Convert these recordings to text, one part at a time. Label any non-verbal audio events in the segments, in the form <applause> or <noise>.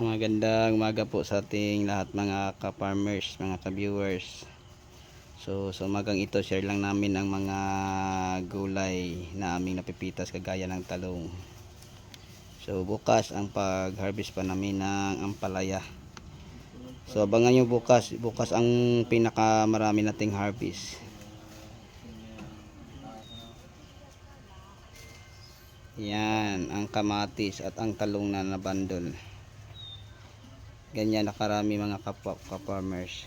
Magandang umaga po sa ating lahat mga ka-farmers, mga ka-viewers. So, sa umagang ito, share lang namin ang mga gulay na aming napipitas kagaya ng talong. So, bukas ang pag-harvest pa namin ng ampalaya. So, abangan nyo bukas. Bukas ang pinakamarami nating harvest. Yan, ang kamatis at ang talong na nabandol. Ganyan nakarami mga kapwa ka-farmers.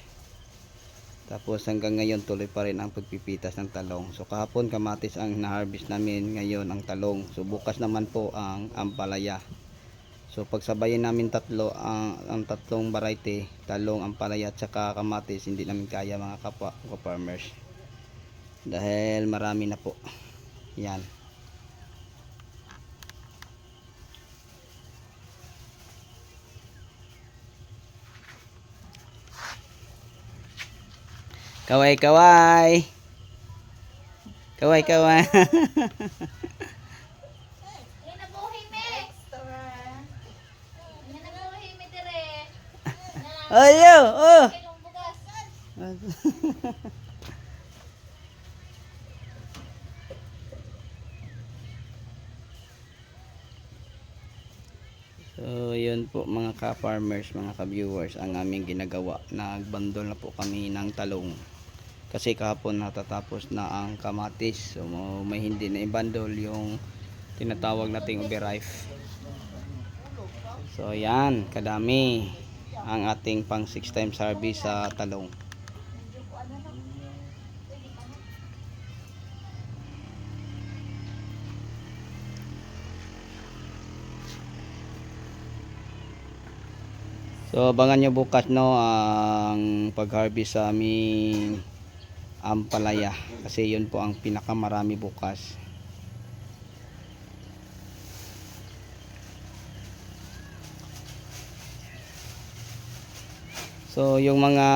Tapos hanggang ngayon tuloy pa rin ang pagpipitas ng talong. So kahapon kamatis ang na-harvest namin, ngayon ang talong. So bukas naman po ang ampalaya. So pagsabayin namin tatlo ang, ang tatlong variety, talong, ampalaya at saka kamatis, hindi namin kaya mga ka-farmers. Dahil marami na po. Yan. Kaway kaway. Kaway kaway. <laughs> Ayo, oh. <laughs> So, yun po mga ka-farmers, mga ka-viewers, ang aming ginagawa. Nagbandol na po kami ng talong. Kasi kahapon natatapos na ang kamatis. So, may hindi na ibandol yung tinatawag nating overripe. So, yan, kadami ang ating pang 6 times harvest sa talong. So abangan nyo bukas no ang pag-harvest sa aming ampalaya kasi yun po ang pinakamarami bukas. So yung mga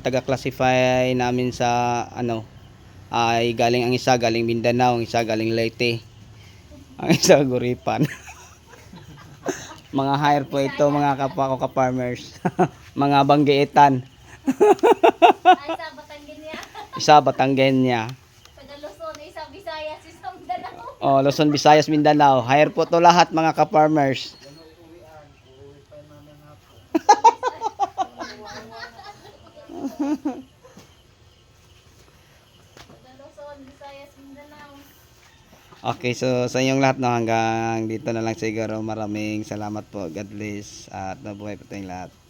taga-classify namin sa ano ay galing ang isa galing Mindanao, ang isa galing Leyte. Ang isa Guripan. <laughs> mga hire po ito mga kapwa ko ka-farmers. <laughs> mga banggiitan. Ay, sa Batanggin niya. Isa Batanggenya. Taga Luzon, isa Visayas, isa Mindanao. Oh, Luzon, Visayas, Mindanao. Hire po to lahat mga ka-farmers. Okay, so sa inyong lahat no, hanggang dito na lang siguro. Maraming salamat po. God bless at mabuhay po tayong lahat.